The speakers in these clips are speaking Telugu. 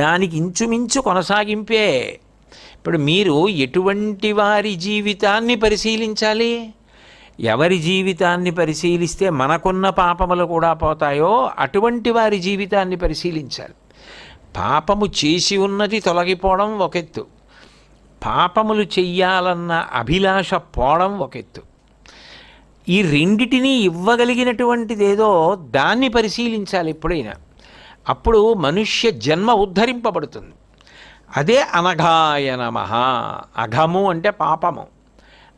దానికి ఇంచుమించు కొనసాగింపే. ఇప్పుడు మీరు ఎటువంటి వారి జీవితాన్ని పరిశీలించాలి? ఎవరి జీవితాన్ని పరిశీలిస్తే మనకున్న పాపములు కూడా పోతాయో అటువంటి వారి జీవితాన్ని పరిశీలించాలి. పాపము చేసి ఉన్నది తొలగిపోవడం ఒక ఎత్తు. పాపములు చెయ్యాలన్న అభిలాష పోవడం ఒక ఎత్తు. ఈ రెండిటినీ ఇవ్వగలిగినటువంటిదేదో దాన్ని పరిశీలించాలి ఎప్పుడైనా. అప్పుడు మనుష్య జన్మ ఉద్ధరింపబడుతుంది. అదే అనఘాయ నమ. అఘము అంటే పాపము.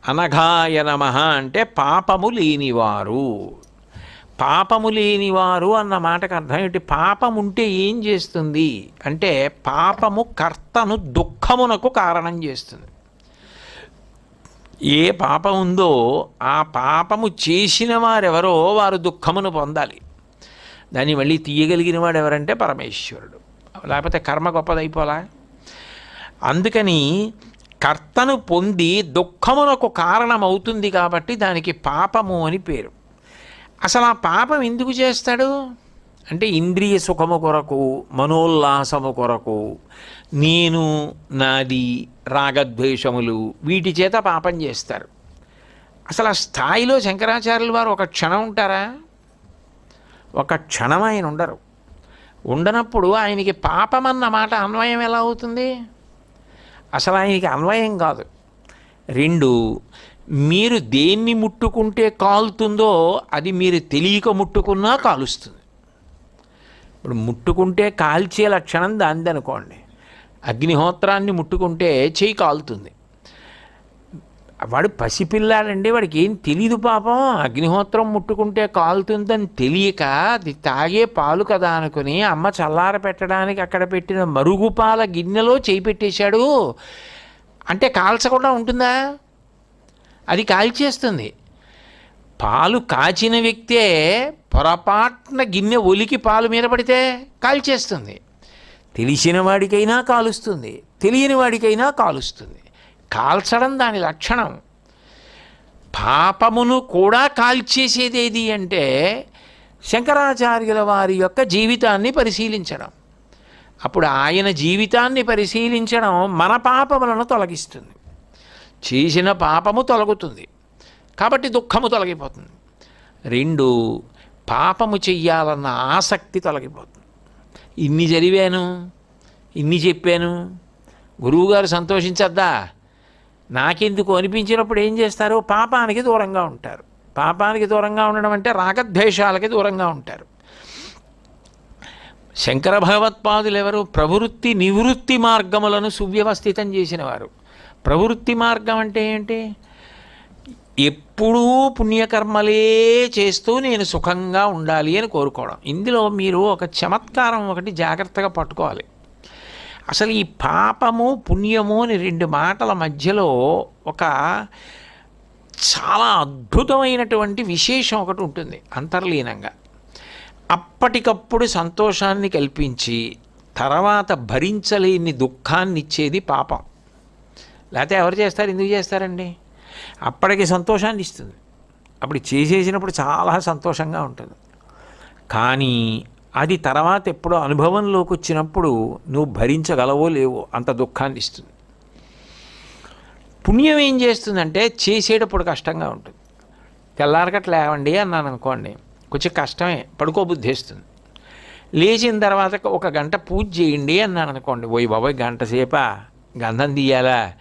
అనఘాయ నమ అంటే పాపము లేనివారు. పాపము లేనివారు అన్న మాటకు అర్థం ఏంటి పాపం ఉంటే ఏం చేస్తుంది? అంటే పాపము కర్తను దుఃఖమునకు కారణం చేస్తుంది. ఏ పాపం ఉందో ఆ పాపము చేసిన వారెవరో వారు దుఃఖమును పొందాలి. దాన్ని మళ్ళీ తీయగలిగిన వాడు ఎవరంటే పరమేశ్వరుడు. లేకపోతే కర్మ గొప్పదైపోలా? అందుకని కర్తను పొంది దుఃఖమునకు కారణమవుతుంది కాబట్టి దానికి పాపము అని పేరు. అసలు ఆ పాపం ఎందుకు చేస్తాడు? అంటే ఇంద్రియ సుఖము కొరకు మనోల్లాసము కొరకు నేను నాది రాగద్వేషములు వీటి చేత పాపం చేస్తారు. అసలు ఆ స్థాయిలో శంకరాచార్యుల వారు ఒక క్షణం ఉంటారా? ఒక క్షణం ఆయన ఉండరు. ఉండనప్పుడు ఆయనకి పాపం అన్న మాట అన్వయం ఎలా అవుతుంది? అసలు ఆయనకి అన్వయం కాదు. రెండు మీరు దేన్ని ముట్టుకుంటే కాలుతుందో అది మీరు తెలియక ముట్టుకున్నా కాలుస్తుంది. ఇప్పుడు ముట్టుకుంటే కాల్చే లక్షణం దానిది అనుకోండి అగ్నిహోత్రాన్ని ముట్టుకుంటే చేయి కాలుతుంది. వాడు పసిపిల్లాడండి వాడికి ఏం తెలియదు పాపం. అగ్నిహోత్రం ముట్టుకుంటే కాలుతుందని తెలియక అది తాగే పాలు కదా అనుకుని అమ్మ చల్లార పెట్టడానికి అక్కడ పెట్టిన మరుగుపాల గిన్నెలో చేయి పెట్టేశాడు. అంటే కాల్చకుండా ఉంటుందా? అది కాల్చేస్తుంది. పాలు కాచిన వ్యక్తే పొరపాటున గిన్నె ఒలికి పాలు మీద పడితే కాల్చేస్తుంది. తెలిసిన వాడికైనా కాలుస్తుంది. తెలియని వాడికైనా కాలుస్తుంది. కాల్చడం దాని లక్షణం. పాపమును కూడా కాల్చేసేది ఏది అంటే శంకరాచార్యుల వారి యొక్క జీవితాన్ని పరిశీలించడం. అప్పుడు ఆయన జీవితాన్ని పరిశీలించడం మన పాపములను తొలగిస్తుంది. చేసిన పాపము తొలగుతుంది. కాబట్టి దుఃఖము తొలగిపోతుంది. రెండు పాపము చెయ్యాలన్న ఆసక్తి తొలగిపోతుంది. ఇన్ని చదివాను ఇన్ని చెప్పాను. గురువుగారు సంతోషించద్దా? నాకెందుకు అనిపించినప్పుడు ఏం చేస్తారు? పాపానికి దూరంగా ఉంటారు. పాపానికి దూరంగా ఉండడం అంటే రాగద్వేషాలకి దూరంగా ఉంటారు. శంకర భగవత్పాదులు ఎవరు ప్రవృత్తి నివృత్తి మార్గములను సువ్యవస్థితం చేసినవారు. ప్రవృత్తి మార్గం అంటే ఏంటి? ఎప్పుడూ పుణ్యకర్మలే చేస్తూ నేను సుఖంగా ఉండాలి అని కోరుకోవడం. ఇందులో మీరు ఒక చమత్కారం ఒకటి జాగ్రత్తగా పట్టుకోవాలి. అసలు ఈ పాపము పుణ్యము అని రెండు మాటల మధ్యలో ఒక చాలా అద్భుతమైనటువంటి విశేషం ఒకటి ఉంటుంది అంతర్లీనంగా. అప్పటికప్పుడు సంతోషాన్ని కల్పించి తర్వాత భరించలేని దుఃఖాన్ని ఇచ్చేది పాపం. లేకపోతే ఎవరు చేస్తారు? ఎందుకు చేస్తారండి? అప్పటికి సంతోషాన్ని ఇస్తుంది అప్పుడు చేసేసినప్పుడు చాలా సంతోషంగా ఉంటుంది. కానీ అది తర్వాత ఎప్పుడో అనుభవంలోకి వచ్చినప్పుడు నువ్వు భరించగలవో లేవో అంత దుఃఖాన్ని ఇస్తుంది. పుణ్యం ఏం చేస్తుందంటే చేసేటప్పుడు కష్టంగా ఉంటుంది. తెల్లారకట్ లేవండి అన్నాను అనుకోండి కొంచెం కష్టమే పడుకోబుద్ధి వేస్తుంది. లేచిన తర్వాత ఒక గంట పూజ చేయండి అన్నాను అనుకోండి ఓయ్ బాబాయ్ గంట సేపా గంధం తీయాలా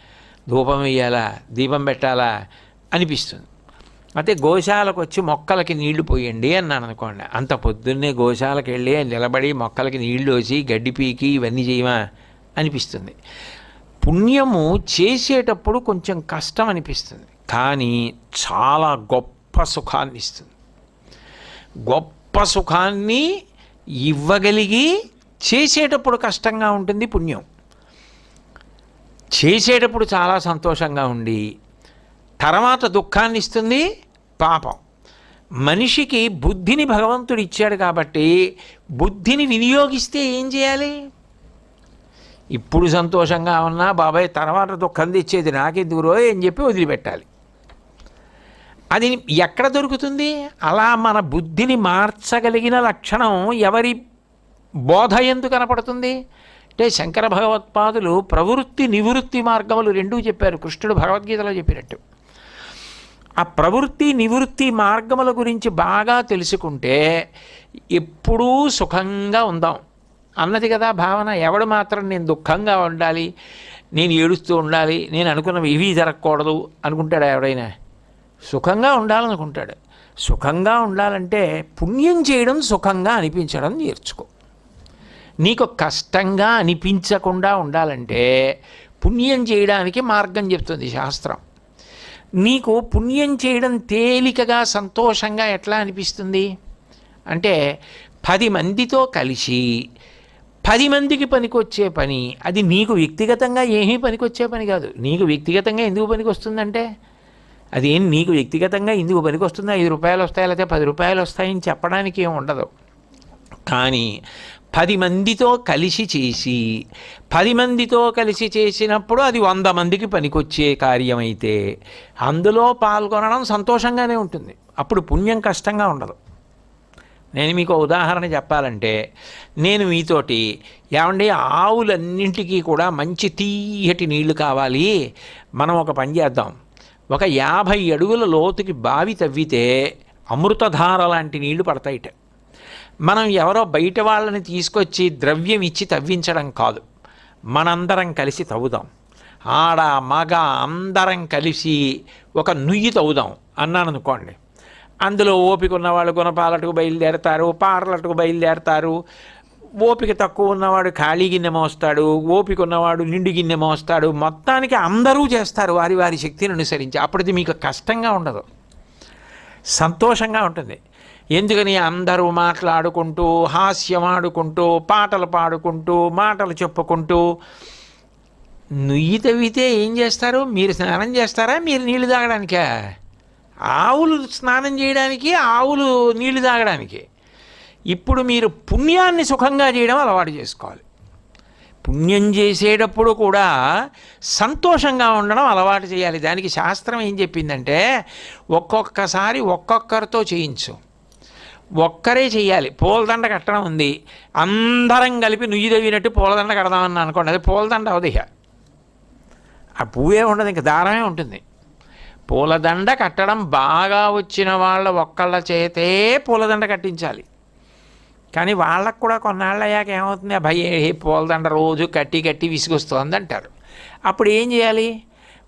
ధూపం వేయాలా దీపం పెట్టాలా అనిపిస్తుంది. అయితే గోశాలకు వచ్చి మొక్కలకి నీళ్ళు పోయండి అన్నాను అనుకోండి. అంత పొద్దున్నే గోశాలకు వెళ్ళి నిలబడి మొక్కలకి నీళ్ళు వచ్చి గడ్డి పీకి ఇవన్నీ చేయమా అనిపిస్తుంది. పుణ్యము చేసేటప్పుడు కొంచెం కష్టం అనిపిస్తుంది. కానీ చాలా గొప్ప సుఖాన్ని ఇస్తుంది. గొప్ప సుఖాన్ని ఇవ్వగలిగి చేసేటప్పుడు కష్టంగా ఉంటుంది పుణ్యం. చేసేటప్పుడు చాలా సంతోషంగా ఉండి తర్వాత దుఃఖాన్ని ఇస్తుంది. పాపం. మనిషికి బుద్ధిని భగవంతుడు ఇచ్చాడు కాబట్టి బుద్ధిని వినియోగిస్తే ఏం చేయాలి? ఇప్పుడు సంతోషంగా ఉన్నా బాబాయ్ తర్వాత దుఃఖం తెచ్చేది నాకెందుకురో అని చెప్పి వదిలిపెట్టాలి. అది ఎక్కడ దొరుకుతుంది? అలా మన బుద్ధిని మార్చగలిగిన లక్షణం ఎవరి బోధ ఎందుకు కనపడుతుంది? అంటే శంకర భగవత్పాదులు ప్రవృత్తి నివృత్తి మార్గములు రెండూ చెప్పారు. కృష్ణుడు భగవద్గీతలో చెప్పినట్టు. ఆ ప్రవృత్తి నివృత్తి మార్గముల గురించి బాగా తెలుసుకుంటే ఎప్పుడూ సుఖంగా ఉందాం. అన్నది కదా భావన. ఎవడు మాత్రం నేను దుఃఖంగా ఉండాలి నేను ఏడుస్తూ ఉండాలి నేను అనుకున్నవి ఇవి జరగకూడదు అనుకుంటాడు ఎవడైనా? సుఖంగా ఉండాలనుకుంటాడు. సుఖంగా ఉండాలంటే పుణ్యం చేయడం సుఖంగా అనిపించడం నేర్చుకో. నీకు కష్టంగా అనిపించకుండా ఉండాలంటే పుణ్యం చేయడానికి మార్గం చెప్తుంది శాస్త్రం. నీకు పుణ్యం చేయడం తేలికగా సంతోషంగా ఎట్లా అనిపిస్తుంది? అంటే పది మందితో కలిసి పది మందికి పనికొచ్చే పని అది నీకు వ్యక్తిగతంగా ఏమీ పనికొచ్చే పని కాదు. నీకు వ్యక్తిగతంగా ఎందుకు పనికి వస్తుందంటే అదేం నీకు వ్యక్తిగతంగా ఎందుకు పనికి వస్తుంది ఐదు రూపాయలు వస్తాయి లేకపోతే పది రూపాయలు వస్తాయని చెప్పడానికి ఏం ఉండదు. కానీ పది మందితో కలిసి చేసి పది మందితో కలిసి చేసినప్పుడు అది వంద మందికి పనికొచ్చే కార్యమైతే అందులో పాల్గొనడం సంతోషంగానే ఉంటుంది. అప్పుడు పుణ్యం కష్టంగా ఉండదు. నేను మీకు ఉదాహరణ చెప్పాలంటే నేను మీతోటి ఏమండి ఆవులన్నింటికీ కూడా మంచి తీయటి నీళ్ళు కావాలి. మనం ఒక పని చేద్దాం. ఒక యాభై అడుగుల లోతుకి బావి తవ్వితే అమృతధార లాంటి నీళ్ళు పడతాయిట. మనం ఎవరో బయట వాళ్ళని తీసుకొచ్చి ద్రవ్యం ఇచ్చి తవ్వించడం కాదు. మనందరం కలిసి తవ్వుదాం. ఆడ మగ అందరం కలిసి ఒక నుయ్యి తవ్వుదాం అన్నాను అనుకోండి. అందులో ఓపిక ఉన్నవాళ్ళు గుణపాలటకు బయలుదేరతారు పార్లటకు బయలుదేరతారు. ఓపిక తక్కువ ఉన్నవాడు ఖాళీ గిన్నె మోస్తాడు ఓపిక ఉన్నవాడు నిండు గిన్నె మోస్తాడు. మొత్తానికి అందరూ చేస్తారు వారి వారి శక్తిని అనుసరించి. అప్పటిది మీకు కష్టంగా ఉండదు. సంతోషంగా ఉంటుంది. ఎందుకని అందరూ మాట్లాడుకుంటూ హాస్యం ఆడుకుంటూ పాటలు పాడుకుంటూ మాటలు చెప్పుకుంటూ నుయ్యి తవ్వితే ఏం చేస్తారు? మీరు స్నానం చేస్తారా? మీరు నీళ్ళు తాగడానికా? ఆవులు స్నానం చేయడానికి ఆవులు నీళ్ళు తాగడానికి. ఇప్పుడు మీరు పుణ్యాన్ని సుఖంగా చేయడం అలవాటు చేసుకోవాలి. పుణ్యం చేసేటప్పుడు కూడా సంతోషంగా ఉండడం అలవాటు చేయాలి. దానికి శాస్త్రం ఏం చెప్పిందంటే ఒక్కొక్కసారి ఒక్కొక్కరితో చేయించు. ఒక్కరే చేయాలి పూలదండ కట్టడం ఉంది. అందరం కలిపి నుయ్యి తవ్వినట్టు పూలదండ కడదామని అనుకోండి. అది పూలదండ అవదు ఇక ఆ పువ్వే ఉండదు ఇంక దారమే ఉంటుంది. పూలదండ కట్టడం బాగా వచ్చిన వాళ్ళ ఒక్కళ్ళ చేతే పూలదండ కట్టించాలి. కానీ వాళ్ళకు కూడా కొన్నాళ్ళు అయ్యాక ఏమవుతుంది? భయ పూలదండ రోజు కట్టి కట్టి విసుగొస్తుంది అంటారు. అప్పుడు ఏం చేయాలి?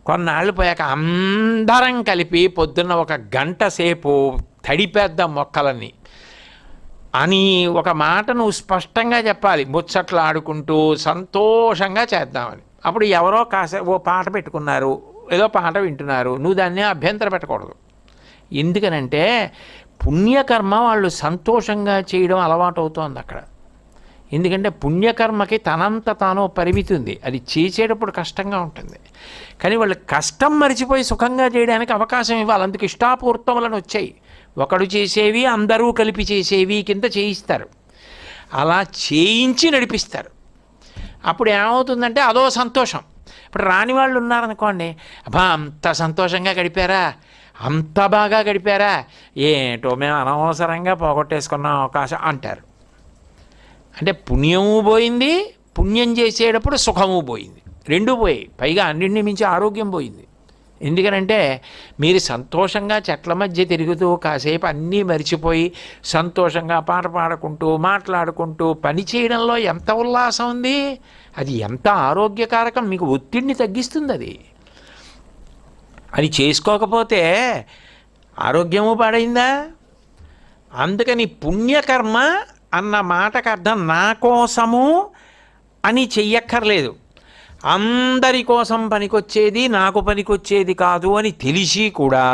కొన్నాళ్ళు పోయాక అందరం కలిపి పొద్దున్న ఒక గంట సేపు తడిపేద్దాం మొక్కలన్నీ. అని ఒక మాట నువ్వు స్పష్టంగా చెప్పాలి. ముచ్చట్లు ఆడుకుంటూ సంతోషంగా చేద్దామని అప్పుడు ఎవరో కాసే ఓ పాట పెట్టుకున్నారు. ఏదో పాట వింటున్నారు. నువ్వు దాన్ని అభ్యంతర పెట్టకూడదు. ఎందుకనంటే పుణ్యకర్మ వాళ్ళు సంతోషంగా చేయడం అలవాటు అవుతోంది అక్కడ. ఎందుకంటే పుణ్యకర్మకి తనంత తాను పరిమితి ఉంది. అది చేసేటప్పుడు కష్టంగా ఉంటుంది. కానీ వాళ్ళు కష్టం మరిచిపోయి సుఖంగా చేయడానికి అవకాశం ఇవ్వాలి. అందుకు ఇష్టాపూర్తములను వచ్చాయి. ఒకడు చేసేవి అందరూ కలిపి చేసేవి కింద చేయిస్తారు. అలా చేయించి నడిపిస్తారు. అప్పుడు ఏమవుతుందంటే అదో సంతోషం. ఇప్పుడు రాని వాళ్ళు ఉన్నారనుకోండి అబ్బా అంత సంతోషంగా గడిపారా? అంత బాగా గడిపారా? ఏంటో మేము అనవసరంగా పోగొట్టేసుకున్నాం అవకాశం అంటారు. అంటే పుణ్యము పోయింది పుణ్యం చేసేటప్పుడు సుఖము పోయింది. రెండూ పోయాయి. పైగా అన్నింటిని మించి ఆరోగ్యం పోయింది. ఎందుకనంటే మీరు సంతోషంగా చెట్ల మధ్య తిరుగుతూ కాసేపు అన్నీ మరిచిపోయి సంతోషంగా పాట పాడుకుంటూ మాట్లాడుకుంటూ పని చేయడంలో ఎంత ఉల్లాసం ఉంది? అది ఎంత ఆరోగ్యకారకం? మీకు ఒత్తిడిని తగ్గిస్తుంది అది. అది చేసుకోకపోతే ఆరోగ్యము పాడైందా? అందుకని పుణ్యకర్మ అన్న మాటకు అర్థం నా కోసము అని చెయ్యక్కర్లేదు. అందరి కోసం పనికొచ్చేది నాకు పనికొచ్చేది కాదు అని తెలిసి కూడా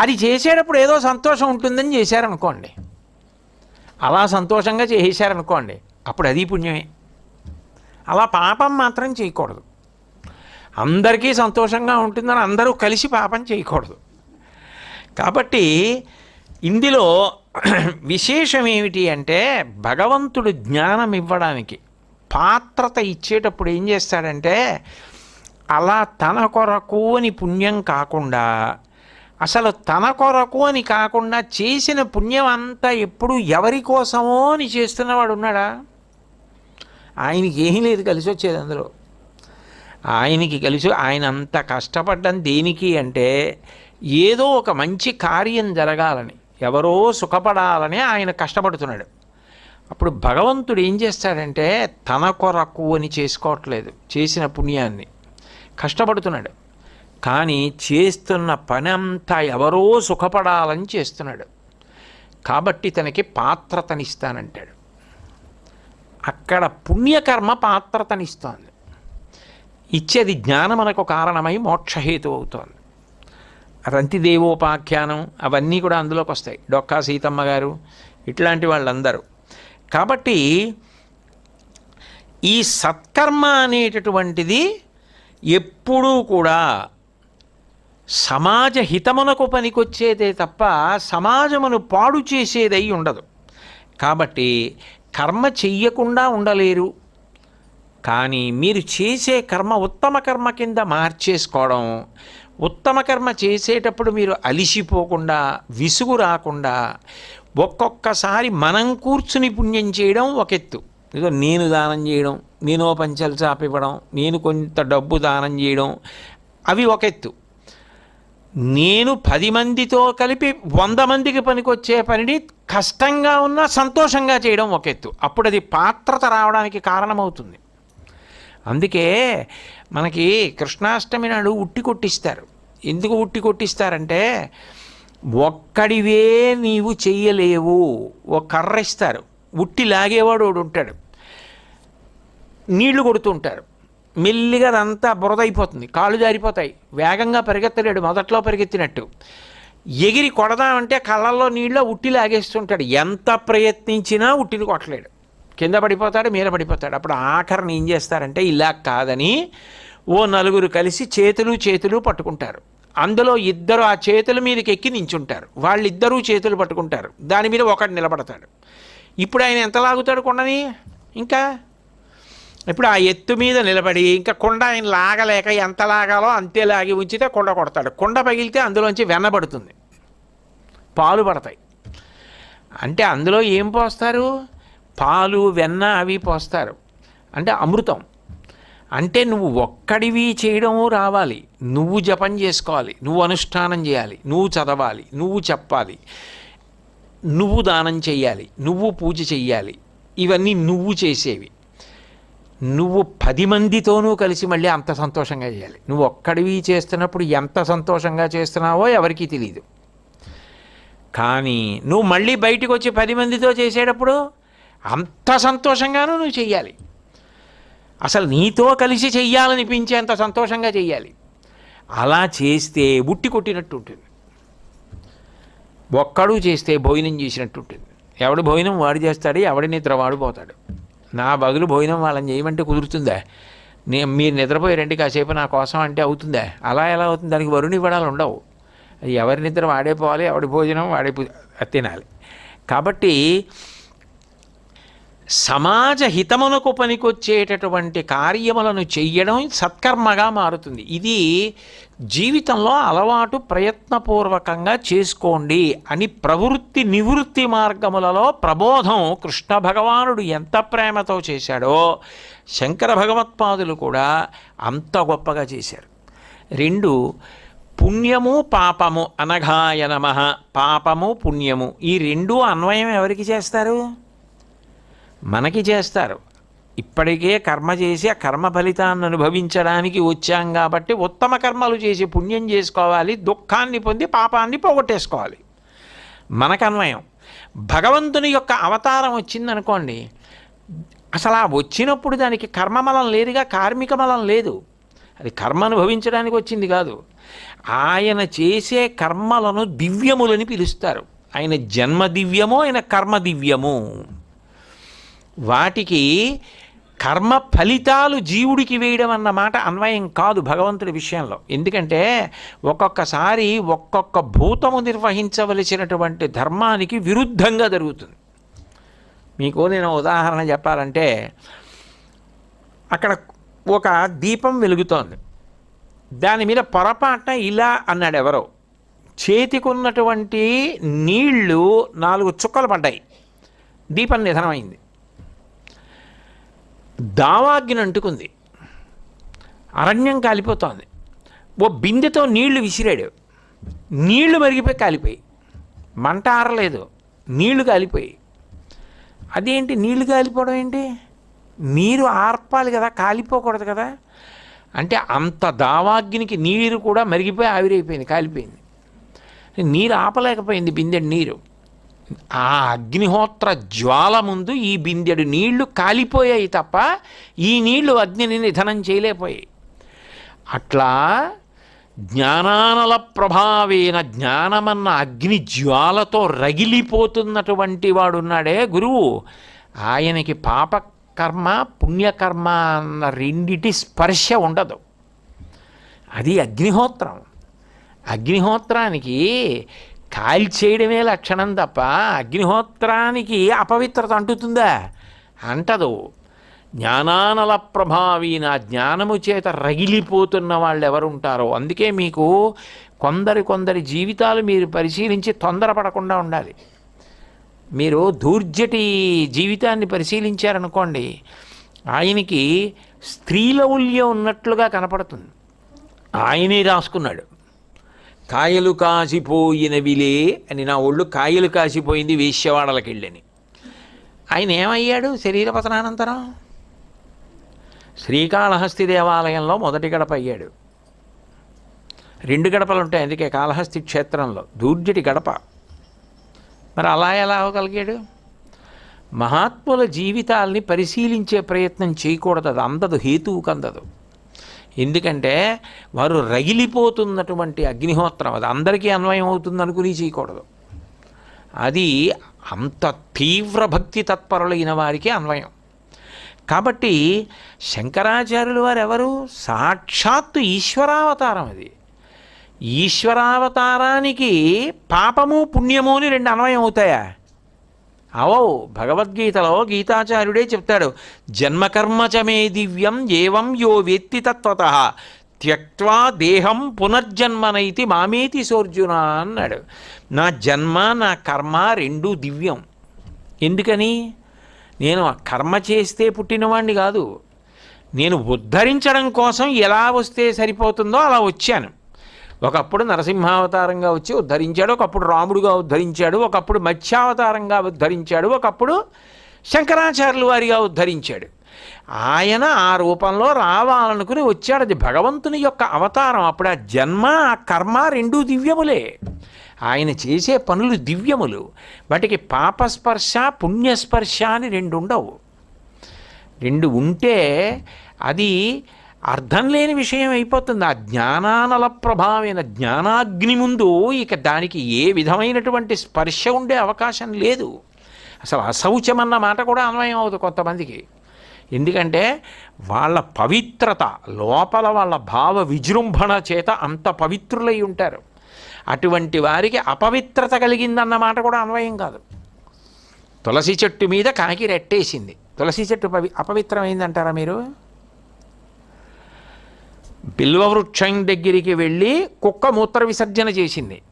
అది చేసేటప్పుడు ఏదో సంతోషం ఉంటుందని చేశారనుకోండి. అలా సంతోషంగా చేసేశారనుకోండి అప్పుడు అది పుణ్యమే. అలా పాపం మాత్రం చేయకూడదు. అందరికీ సంతోషంగా ఉంటుందని అందరూ కలిసి పాపం చేయకూడదు. కాబట్టి ఇందులో విశేషం ఏమిటి అంటే భగవంతుడు జ్ఞానం ఇవ్వడానికి పాత్రత ఇచ్చేటప్పుడు ఏం చేస్తాడంటే అలా తన కొరకు అని పుణ్యం కాకుండా అసలు తన కొరకు అని కాకుండా చేసిన పుణ్యం అంతా ఎప్పుడు ఎవరి కోసమో అని చేస్తున్నవాడు ఉన్నాడా? ఆయనకి ఏమీ లేదు కలిసి వచ్చేది అందులో. ఆయనకి కలిసి ఆయన అంత కష్టపడ్డం దేనికి అంటే ఏదో ఒక మంచి కార్యం జరగాలని ఎవరో సుఖపడాలని ఆయన కష్టపడుతున్నాడు. అప్పుడు భగవంతుడు ఏం చేస్తాడంటే తన కొరకు అని చేసుకోవట్లేదు చేసిన పుణ్యాన్ని. కష్టపడుతున్నాడు. కానీ చేస్తున్న పని అంతా ఎవరో సుఖపడాలని చేస్తున్నాడు. కాబట్టి తనకి పాత్రతనిస్తానంటాడు. అక్కడ పుణ్యకర్మ పాత్రతనిస్తోంది. ఇచ్చేది జ్ఞానమునకు కారణమై మోక్షహేతు అవుతోంది. రంతిదేవోపాఖ్యానం అవన్నీ కూడా అందులోకి వస్తాయి డొక్కా సీతమ్మ గారు ఇట్లాంటి వాళ్ళందరూ. కాబట్టి ఈ సత్కర్మ అనేటటువంటిది ఎప్పుడూ కూడా సమాజ హితమునకు పనికొచ్చేదే తప్ప సమాజమును పాడు చేసేదై ఉండదు. కాబట్టి కర్మ చెయ్యకుండా ఉండలేరు. కానీ మీరు చేసే కర్మ ఉత్తమ కర్మ కింద మార్చేసుకోవడం ఉత్తమ కర్మ చేసేటప్పుడు మీరు అలిసిపోకుండా విసుగు రాకుండా ఒక్కొక్కసారి మనం కూర్చుని పుణ్యం చేయడం ఒక ఎత్తు ఇదో నేను దానం చేయడం నేను ఓ పంచలు చాపివ్వడం నేను కొంత డబ్బు దానం చేయడం అవి ఒక ఎత్తు నేను పది మందితో కలిపి వంద మందికి పనికొచ్చే పనిని కష్టంగా ఉన్నా సంతోషంగా చేయడం ఒక ఎత్తు అప్పుడు అది పాత్రత రావడానికి కారణమవుతుంది. అందుకే మనకి కృష్ణాష్టమి నాడు ఉట్టి కొట్టిస్తారు. ఎందుకు ఉట్టి కొట్టిస్తారంటే ఒక్కడివే నీవు చెయ్యలేవు. ఒక కర్ర ఇస్తారు ఉట్టి లాగేవాడు వాడు ఉంటాడు. నీళ్ళు కొడుతుంటారు మెల్లిగా అదంతా బురద అయిపోతుంది. కాళ్ళు జారిపోతాయి. వేగంగా పరిగెత్తలేడు. మొదట్లో పరిగెత్తినట్టు. ఎగిరి కొడదామంటే కళ్ళల్లో నీళ్ళు ఉట్టి లాగేస్తుంటాడు. ఎంత ప్రయత్నించినా ఉట్టిని కొట్టలేడు. కింద పడిపోతాడు మీద పడిపోతాడు. అప్పుడు ఆఖరిని ఏం చేస్తారంటే ఇలా కాదని ఓ నలుగురు కలిసి చేతులు చేతులు పట్టుకుంటారు. అందులో ఇద్దరు ఆ చేతుల మీదకి ఎక్కి నించుంటారు. వాళ్ళిద్దరూ చేతులు పట్టుకుంటారు. దాని మీద ఒకటి నిలబడతాడు. ఇప్పుడు ఆయన ఎంత లాగుతాడు కొండని? ఇంకా ఇప్పుడు ఆ ఎత్తు మీద నిలబడి ఇంకా కొండ ఆయన లాగలేక ఎంత లాగాలో అంతే లాగి ఉంచితే కొండ కొడతాడు. కొండ పగిలితే అందులోంచి వెన్నబడుతుంది పాలు పడతాయి. అంటే అందులో ఏం పోస్తారు? పాలు వెన్న అవి పోస్తారు. అంటే అమృతం. అంటే నువ్వు ఒక్కడివి చేయడము రావాలి. నువ్వు జపం చేసుకోవాలి. నువ్వు అనుష్ఠానం చేయాలి. నువ్వు చదవాలి. నువ్వు చెప్పాలి. నువ్వు దానం చేయాలి నువ్వు పూజ చెయ్యాలి. ఇవన్నీ నువ్వు చేసేవి. నువ్వు పది మందితోనూ కలిసి మళ్ళీ అంత సంతోషంగా చేయాలి. నువ్వు ఒక్కడివి చేస్తున్నప్పుడు ఎంత సంతోషంగా చేస్తున్నావో ఎవరికీ తెలియదు కానీ నువ్వు మళ్ళీ బయటకు వచ్చి పది మందితో చేసేటప్పుడు అంత సంతోషంగానూ నువ్వు చెయ్యాలి. అసలు నీతో కలిసి చెయ్యాలనిపించేంత సంతోషంగా చెయ్యాలి. అలా చేస్తే బుట్టి కొట్టినట్టు ఉంటుంది. ఒక్కడు చేస్తే భోజనం చేసినట్టు ఉంటుంది. ఎవడు భోజనం వాడు చేస్తాడు ఎవడి నిద్ర వాడు పోతాడు. నా బదులు భోజనం వాళ్ళని చేయమంటే కుదురుతుందా? నేను మీరు నిద్రపోయారండి కాసేపు నా కోసం అంటే అవుతుందా? అలా ఎలా అవుతుంది? దానికి వరుణి ఇవ్వడాలు ఉండవు. అది ఎవరి నిద్ర వాడే పోవాలి ఎవడి భోజనం వాడే తినాలి. కాబట్టి సమాజ హితమునకు పనికొచ్చేటటువంటి కార్యములను చెయ్యడం సత్కర్మగా మారుతుంది. ఇది జీవితంలో అలవాటు ప్రయత్నపూర్వకంగా చేసుకోండి అని ప్రవృత్తి నివృత్తి మార్గములలో ప్రబోధం కృష్ణ భగవానుడు ఎంత ప్రేమతో చేశాడో శంకర భగవత్పాదులు కూడా అంత గొప్పగా చేశారు. రెండు పుణ్యము పాపము అనఘాయ నమ. పాపము పుణ్యము. ఈ రెండు అన్వయం ఎవరికి చేస్తారు? మనకి చేస్తారు. ఇప్పటికే కర్మ చేసి ఆ కర్మ ఫలితాన్ని అనుభవించడానికి వచ్చాం కాబట్టి ఉత్తమ కర్మలు చేసి పుణ్యం చేసుకోవాలి దుఃఖాన్ని పొంది పాపాన్ని పోగొట్టేసుకోవాలి. మనకు అన్వయం. భగవంతుని యొక్క అవతారం వచ్చిందనుకోండి అసలు ఆ వచ్చినప్పుడు దానికి కర్మమలం లేదుగా కార్మిక మలం లేదు. అది కర్మ అనుభవించడానికి వచ్చింది కాదు. ఆయన చేసే కర్మలను దివ్యములని పిలుస్తారు. ఆయన జన్మ దివ్యము ఆయన కర్మ దివ్యము వాటికి కర్మ ఫలితాలు జీవుడికి వేయడం అన్నమాట అన్వయం కాదు భగవంతుడి విషయంలో. ఎందుకంటే ఒక్కొక్కసారి ఒక్కొక్క భూతము నిర్వహించవలసినటువంటి ధర్మానికి విరుద్ధంగా జరుగుతుంది. మీకు నేను ఉదాహరణ చెప్పాలంటే అక్కడ ఒక దీపం వెలుగుతోంది. దాని మీద పొరపాటున ఇలా అన్నాడు ఎవరో. చేతికున్నటువంటి నీళ్ళు నాలుగు చుక్కలు పడ్డాయి. దీపం నిధనమైంది. దావాగ్ని అంటుకుంది. అరణ్యం కాలిపోతోంది. ఓ బిందెతో నీళ్ళు విసిరాడు. నీళ్ళు మరిగిపోయి కాలిపోయి. మంట ఆరలేదు. నీళ్ళు కాలిపోయి. అదేంటి? నీళ్ళు కాలిపోవడం ఏంటి? నీరు ఆర్పాలి కదా కాలిపోకూడదు కదా? అంటే అంత దావాగ్నికి నీరు కూడా మరిగిపోయి ఆవిరైపోయింది కాలిపోయింది. నీరు ఆపలేకపోయింది బిందెడు నీరు. ఆ అగ్నిహోత్ర జ్వాల ముందు ఈ బిందెడు నీళ్ళు కాలిపోయాయి తప్ప ఈ నీళ్ళు అగ్నిని నిధనం చేయలేపోయాయి అట్లా జ్ఞానానల ప్రభావేన జ్ఞానమన్న అగ్ని జ్వాలతో రగిలిపోతున్నటువంటి వాడున్నాడే గురువు. ఆయనకి పాపకర్మ పుణ్యకర్మ అన్న రెండిటి స్పర్శ ఉండదు. అది అగ్నిహోత్రం. అగ్నిహోత్రానికి కాల్చేయడమే లక్షణం తప్ప అగ్నిహోత్రానికి అపవిత్రత అంటుతుందా? అంటదు. జ్ఞానానల ప్రభావీన జ్ఞానము చేత రగిలిపోతున్న వాళ్ళు ఎవరుంటారో అందుకే మీకు కొందరి కొందరి జీవితాలు మీరు పరిశీలించి తొందరపడకుండా ఉండాలి. మీరు దూర్జటి జీవితాన్ని పరిశీలించారనుకోండి ఆయనకి స్త్రీలౌల్యం ఉన్నట్లుగా కనపడుతుంది. ఆయనే రాసుకున్నాడు కాయలు కాసిపోయినవిలే అని నా ఒళ్ళు కాయలు కాసిపోయింది వేశ్యవాడలకి వెళ్ళని ఆయన ఏమయ్యాడు శరీర పతనానంతరం? శ్రీకాళహస్తి దేవాలయంలో మొదటి గడప అయ్యాడు. రెండు గడపలు ఉంటాయి అందుకే కాళహస్తి క్షేత్రంలో. దూర్జటి గడప. మరి అలా ఎలా అవ్వగలిగాడు? మహాత్ముల జీవితాల్ని పరిశీలించే ప్రయత్నం చేయకూడదు అది అందదు హేతువుకు అందదు ఎందుకంటే వారు రగిలిపోతున్నటువంటి అగ్నిహోత్రం. అది అందరికీ అన్వయం అవుతుంది అనుకుని చేయకూడదు. అది అంత తీవ్ర భక్తి తత్పరులైన వారికి అన్వయం. కాబట్టి శంకరాచార్యులు వారు ఎవరు సాక్షాత్తు ఈశ్వరావతారం అది. ఈశ్వరావతారానికి పాపము పుణ్యము అని రెండు అన్వయం అవుతాయా? అవో భగవద్గీతలో గీతాచార్యుడే చెప్తాడు జన్మకర్మ దివ్యం ఏవం యో వేత్తి తత్వత త్యక్వా దేహం పునర్జన్మనైతి మామేతి సోర్జున అన్నాడు. నా జన్మ నా కర్మ రెండూ దివ్యం. ఎందుకని? నేను ఆ కర్మ చేస్తే పుట్టినవాణ్ణి కాదు. నేను ఉద్ధరించడం కోసం ఎలా వస్తే సరిపోతుందో అలా వచ్చాను. ఒకప్పుడు నరసింహావతారంగా వచ్చి ఉద్ధరించాడు ఒకప్పుడు రాముడుగా ఉద్ధరించాడు ఒకప్పుడు మత్స్యావతారంగా ఉద్ధరించాడు ఒకప్పుడు శంకరాచార్యుల వారిగా ఉద్ధరించాడు. ఆయన ఆ రూపంలో రావాలనుకుని వచ్చాడు. అది భగవంతుని యొక్క అవతారం. అప్పుడు ఆ జన్మ ఆ కర్మ రెండూ దివ్యములే. ఆయన చేసే పనులు దివ్యములు. వాటికి పాపస్పర్శ పుణ్యస్పర్శ అని రెండు ఉండవు. రెండు ఉంటే అది అర్థం లేని విషయం అయిపోతుంది. ఆ జ్ఞానానల ప్రభావైన జ్ఞానాగ్ని ముందు ఇక దానికి ఏ విధమైనటువంటి స్పర్శ ఉండే అవకాశం లేదు. అసలు అశౌచమన్న మాట కూడా అన్వయం అవుతుంది కొంతమందికి. ఎందుకంటే వాళ్ళ పవిత్రత లోపల వాళ్ళ భావ విజృంభణ చేత అంత పవిత్రులై ఉంటారు. అటువంటి వారికి అపవిత్రత కలిగిందన్న మాట కూడా అన్వయం కాదు. తులసి చెట్టు మీద కాకి రెట్టేసింది. తులసి చెట్టు పవి అపవిత్రమైందంటారా మీరు? బిల్వవృక్షం దగ్గరికి వెళ్ళి కుక్క మూత్ర విసర్జన చేసింది.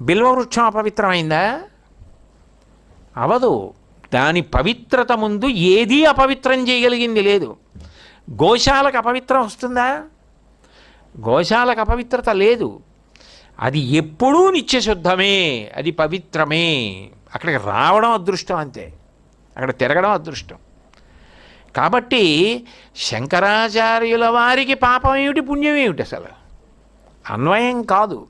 బిల్వవృక్షం అపవిత్రమైందా? అవదు. దాని పవిత్రత ముందు ఏదీ అపవిత్రం చేయగలిగింది లేదు. గోశాలకు అపవిత్రం వస్తుందా? గోశాలకు అపవిత్రత లేదు. అది ఎప్పుడూ నిత్యశుద్ధమే అది పవిత్రమే. అక్కడికి రావడం అదృష్టం అంతే. అక్కడ తిరగడం అదృష్టం. కాబట్టి శంకరాచార్యుల వారికి పాపం ఏమిటి పుణ్యం ఏమిటి అసలు? అన్వయం కాదు.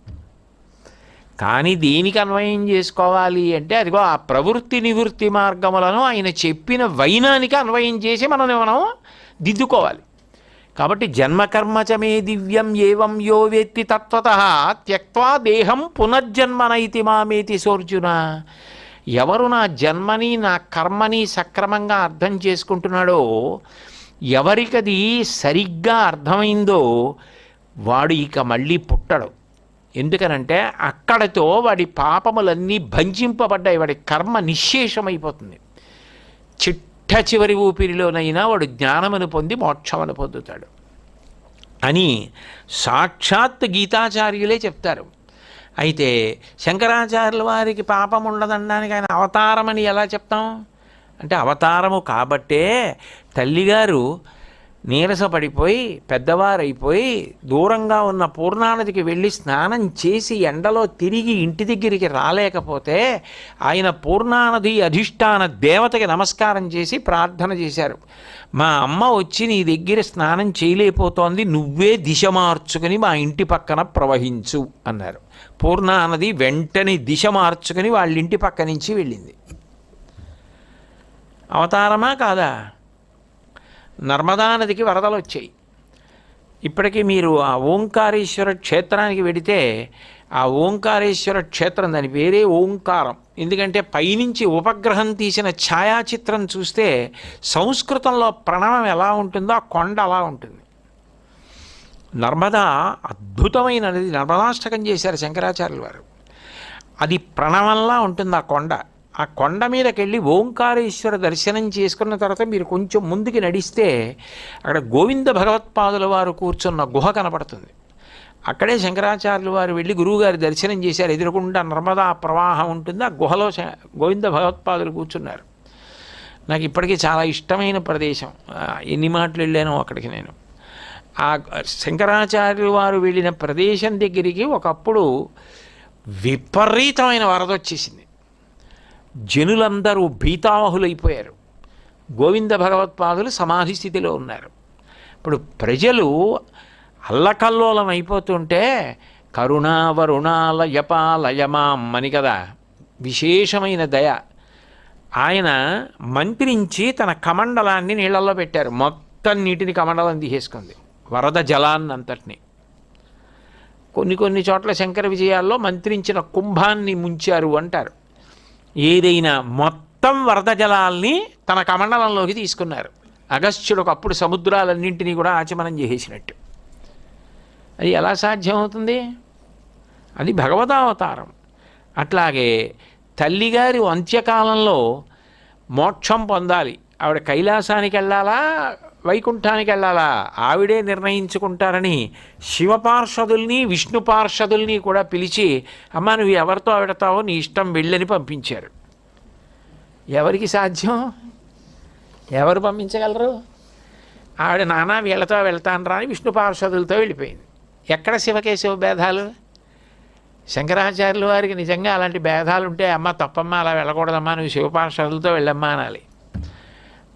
కానీ దేనికి అన్వయం చేసుకోవాలి అంటే అదిగో ఆ ప్రవృత్తి నివృత్తి మార్గములను ఆయన చెప్పిన వైనానికి అన్వయం చేసి మనం మనం దిద్దుకోవాలి. కాబట్టి జన్మకర్మచమే దివ్యం ఏవం యో వేత్తి తత్వత త్యక్వా దేహం పునర్జన్మనైతి మామేతి సోర్జున. ఎవరు నా జన్మని నా కర్మని సక్రమంగా అర్థం చేసుకుంటున్నాడో ఎవరికది సరిగ్గా అర్థమైందో వాడు ఇక మళ్ళీ పుట్టడు. ఎందుకనంటే అక్కడతో వాడి పాపములన్నీ భంజింపబడ్డాయి వాడి కర్మ నిశ్శేషమైపోతుంది చిట్ట చివరి ఊపిరిలోనైనా వాడు జ్ఞానమును పొంది మోక్షమును పొందుతాడు. అని సాక్షాత్ గీతాచార్యులే చెప్తారు. అయితే శంకరాచార్యుల వారికి పాపం ఉండదనడానికి ఆయన అవతారమని ఎలా చెప్తాం? అంటే అవతారము కాబట్టే తల్లిగారు నీరసపడిపోయి పెద్దవారైపోయి దూరంగా ఉన్న పూర్ణానదికి వెళ్ళి స్నానం చేసి ఎండలో తిరిగి ఇంటి దగ్గరికి రాలేకపోతే ఆయన పూర్ణానది అధిష్టాన దేవతకి నమస్కారం చేసి ప్రార్థన చేశారు. మా అమ్మ వచ్చి నీ దగ్గర స్నానం చేయలేకపోతోంది నువ్వే దిశ మార్చుకుని మా ఇంటి పక్కన ప్రవహించు అన్నారు. పూర్ణానది వెంటనే దిశ మార్చుకుని వాళ్ళ ఇంటి పక్క నుంచి వెళ్ళింది. అవతారమా కాదా? నర్మదా నదికి వరదలు వచ్చాయి. ఇప్పటికీ మీరు ఆ ఓంకారేశ్వర క్షేత్రానికి వెడితే ఆ ఓంకారేశ్వర క్షేత్రం దాని పేరే ఓంకారం. ఎందుకంటే పైనుంచి ఉపగ్రహం తీసిన ఛాయాచిత్రం చూస్తే సంస్కృతంలో ప్రణవం ఎలా ఉంటుందో ఆ కొండ అలా ఉంటుంది. నర్మదా అద్భుతమైన నది నర్మదాష్టకం చేశారు శంకరాచార్యులు వారు. అది ప్రణవంలా ఉంటుంది ఆ కొండ. ఆ కొండ మీదకి వెళ్ళి ఓంకారేశ్వర దర్శనం చేసుకున్న తర్వాత మీరు కొంచెం ముందుకి నడిస్తే అక్కడ గోవింద భగవత్పాదుల వారు కూర్చున్న గుహ కనపడుతుంది. అక్కడే శంకరాచార్యులు వారు వెళ్ళి గురువుగారి దర్శనం చేశారు. ఎదురకుండా నర్మదా ప్రవాహం ఉంటుంది. ఆ గుహలో గోవింద భగవత్పాదులు కూర్చున్నారు. నాకు ఇప్పటికీ చాలా ఇష్టమైన ప్రదేశం. ఎన్ని మాటలు వెళ్ళానో అక్కడికి నేను. ఆ శంకరాచార్యులు వారు వెళ్ళిన ప్రదేశం దగ్గరికి ఒకప్పుడు విపరీతమైన వరద వచ్చేసింది. జనులందరూ భీతావహులైపోయారు గోవింద భగవత్పాదులు సమాధి స్థితిలో ఉన్నారు. ఇప్పుడు ప్రజలు అల్లకల్లోలం అయిపోతుంటే కరుణావరుణాలయపాలయమామ్మని కదా విశేషమైన దయ. ఆయన మంత్రించి తన కమండలాన్ని నీళ్ళల్లో పెట్టారు. మొత్తం నీటిని కమండలం తీసేసుకుంది. వరద జలాన్నంతటిని కొన్ని కొన్ని చోట్ల శంకర విజయాల్లో మంత్రించిన కుంభాన్ని ముంచారు అంటారు. ఏదైనా మొత్తం వరద జలాల్ని తన కమండలంలోకి తీసుకున్నారు. అగస్త్యుడు ఒకప్పుడు సముద్రాలన్నింటినీ కూడా ఆచమనం చేసేసినట్టు. అది ఎలా సాధ్యమవుతుంది? అది భగవదావతారం అట్లాగే తల్లిగారి అంత్యకాలంలో మోక్షం పొందాలి. ఆవిడ కైలాసానికి వెళ్ళాలా? వైకుంఠానికి వెళ్ళాలా? ఆవిడే నిర్ణయించుకుంటారని శివపార్షదుల్ని విష్ణు పార్షదుల్ని కూడా పిలిచి అమ్మ నువ్వు ఎవరితో ఆవిడతావో నీ ఇష్టం వెళ్ళని పంపించారు. ఎవరికి సాధ్యం? ఎవరు పంపించగలరు? ఆవిడ నానా వీళ్ళతో వెళ్తాను రా అని విష్ణు పార్షదులతో వెళ్ళిపోయింది. ఎక్కడ శివకేశవ భేదాలు? శంకరాచార్యుల వారికి నిజంగా అలాంటి భేదాలు ఉంటే అమ్మ తప్పమ్మా అలా వెళ్ళకూడదమ్మా నువ్వు శివపార్షదులతో వెళ్ళమ్మా అనాలి.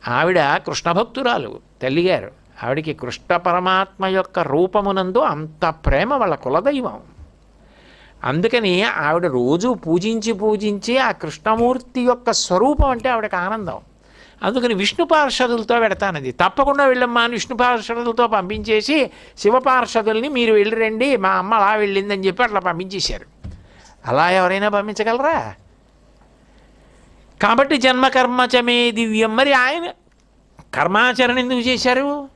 ఆవిడ కృష్ణ భక్తురాలు తల్లిగారు. ఆవిడికి కృష్ణ పరమాత్మ యొక్క రూపమునందు అంత ప్రేమ వాళ్ళ కులదైవం. అందుకని ఆవిడ రోజు పూజించి పూజించి ఆ కృష్ణమూర్తి యొక్క స్వరూపం అంటే ఆవిడకి ఆనందం. అందుకని విష్ణు పార్షదులతో పెడతానది. తప్పకుండా వెళ్ళమ్మా అని విష్ణు పార్షదులతో పంపించేసి శివ పార్షదుల్ని మీరు వెళ్ళి రండి మా అమ్మ అలా వెళ్ళిందని చెప్పి అట్లా పంపించేశారు. అలా ఎవరైనా పంపించగలరా? కాబట్టి జన్మకర్మచమే దివ్యం. మరి ఆయన కర్మాచరణ ఎందుకు చేశారు?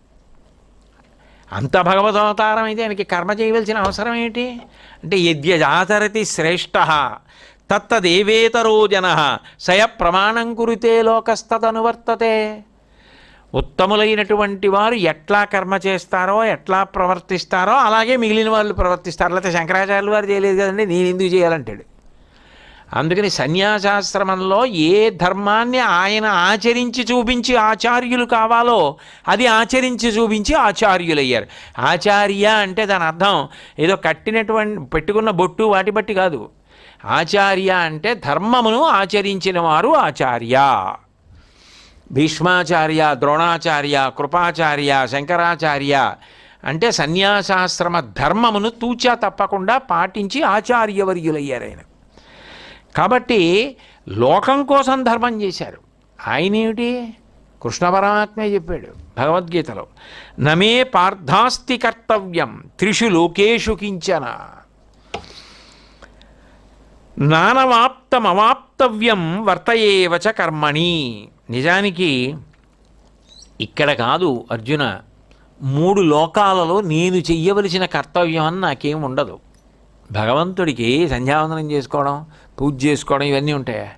అంత భగవదవతారం అయితే ఆయనకి కర్మ చేయవలసిన అవసరం ఏంటి? అంటే యద్యజాచరతి శ్రేష్ఠ తత్తదేవేతరో జన సయ ప్రమాణం కురితే లోకస్తదనువర్తతే. ఉత్తములైనటువంటి వారు ఎట్లా కర్మ చేస్తారో ఎట్లా ప్రవర్తిస్తారో అలాగే మిగిలిన వాళ్ళు ప్రవర్తిస్తారు. లేకపోతే శంకరాచార్యులు వారు చేయలేదు కదండి నేను ఎందుకు చేయాలంటాడు? అందుకని సన్యాసాశ్రమంలో ఏ ధర్మాన్ని ఆయన ఆచరించి చూపించి ఆచార్యులు కావాలో అది ఆచరించి చూపించి ఆచార్యులయ్యారు. ఆచార్య అంటే దాని అర్థం ఏదో కట్టినటువంటి పెట్టుకున్న బొట్టు వాటి బట్టి కాదు. ఆచార్య అంటే ధర్మమును ఆచరించిన వారు ఆచార్య. భీష్మాచార్య ద్రోణాచార్య కృపాచార్య శంకరాచార్య అంటే సన్యాసాశ్రమ ధర్మమును తూచా తప్పకుండా పాటించి ఆచార్యవర్యులయ్యారు ఆయన. కాబట్టి లోకం కోసం ధర్మం చేశారు. ఆయన ఏమిటి కృష్ణ పరమాత్మే చెప్పాడు భగవద్గీతలో. నమే పార్థాస్తి కర్తవ్యం త్రిషు లోకేషు కించన. నానవాప్తమవాప్తవ్యం వర్తయేవచ కర్మణి. నిజానికి ఇక్కడ కాదు అర్జున మూడు లోకాలలో నేను చెయ్యవలసిన కర్తవ్యం అని నాకేం ఉండదు. భగవంతుడికి సంధ్యావందనం చేసుకోవడం పూజ చేసుకోవడం ఇవన్నీ ఉంటాయా?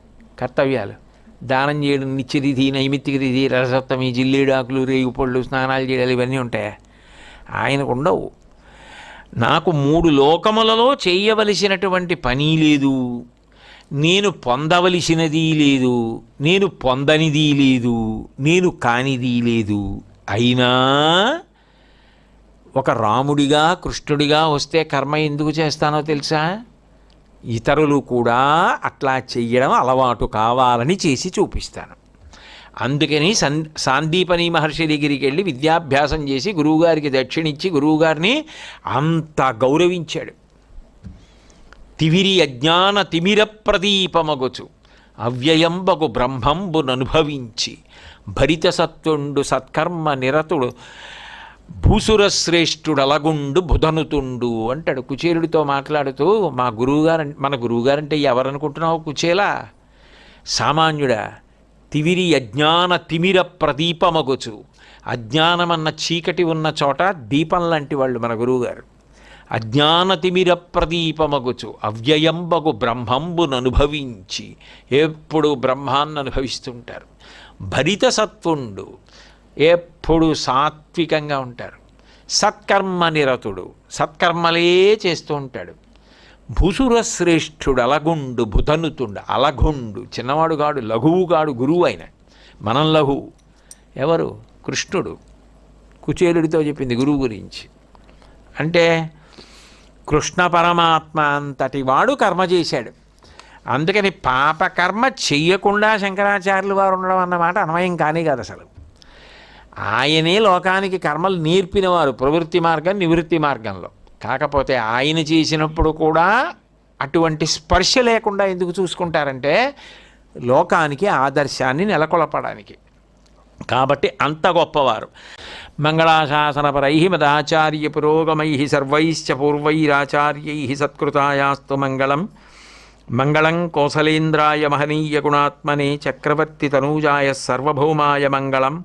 కర్తవ్యాలు. దానం చేయడం నిత్యతిథి నైమిత్తిక తిథి రసప్తమి జిల్లేడాకులు రేగుపళ్ళు స్నానాలు చేయాలి ఇవన్నీ ఉంటాయా? ఆయనకు ఉండవు. నాకు మూడు లోకములలో చేయవలసినటువంటి పని లేదు. నేను పొందవలసినది లేదు. నేను పొందనిది లేదు. నేను కానిది లేదు. అయినా ఒక రాముడిగా కృష్ణుడిగా వస్తే కర్మ ఎందుకు చేస్తానో తెలుసా? ఇతరులు కూడా అట్లా చెయ్యడం అలవాటు కావాలని చేసి చూపిస్తాను. అందుకని సన్ సాందీపని మహర్షి దగ్గరికి వెళ్ళి విద్యాభ్యాసం చేసి గురువుగారికి దక్షిణిచ్చి గురువుగారిని అంత గౌరవించాడు. తివిరి అజ్ఞాన తిమిర ప్రదీపమగుచు అవ్యయంబగు బ్రహ్మంబుననుభవించి భరిత సత్తుండు సత్కర్మ నిరతుడు భూసురశ్రేష్ఠుడలగుండు బుధనుతుండు అంటాడు. కుచేలుడితో మాట్లాడుతూ మా గురువుగారు మన గురువుగారంటే ఎవరనుకుంటున్నావు కుచేలా? సామాన్యుడా తివిరి అజ్ఞాన తిమిర ప్రదీపమగుచు. అజ్ఞానమన్న చీకటి ఉన్న చోట దీపం లాంటి వాళ్ళు మన గురువుగారు. అజ్ఞాన తిమిర ప్రదీపమగుచు. అవ్యయంబగు బ్రహ్మంబును అనుభవించి ఎప్పుడు బ్రహ్మాన్ని అనుభవిస్తుంటారు భరిత సత్వుండు ఎప్పుడు సాత్వికంగా ఉంటారు సత్కర్మ నిరతుడు. సత్కర్మలే చేస్తూ ఉంటాడు. భుసురశ్రేష్ఠుడు అలగుండు భుతనుతుండు అలగుండు. చిన్నవాడు గాడు లఘువుగాడు గురువు అయిన. మనం లఘువు ఎవరు? కృష్ణుడు. కుచేలుడితో చెప్పింది గురువు గురించి. అంటే కృష్ణ పరమాత్మ అంతటి వాడు కర్మ చేశాడు. అందుకని పాపకర్మ చెయ్యకుండా శంకరాచార్యులు వారు ఉండడం అన్నమాట అన్వయం కానీ కాదు అసలు. ఆయనే లోకానికి కర్మలు నేర్పినవారు ప్రవృత్తి మార్గం నివృత్తి మార్గంలో. కాకపోతే ఆయన చేసినప్పుడు కూడా అటువంటి స్పర్శ లేకుండా ఎందుకు చూసుకుంటారంటే లోకానికి ఆదర్శాన్ని నెలకొల్పడానికి. కాబట్టి అంత గొప్పవారు. మంగళాశాసనపరై మదాచార్య పురోగమై సర్వైశ్చ పూర్వైరాచార్యై సత్కృతాయాస్తు మంగళం. మంగళం కోసలేంద్రాయ మహనీయ గుణాత్మనే చక్రవర్తి తనూజాయ సర్వభౌమాయ మంగళం.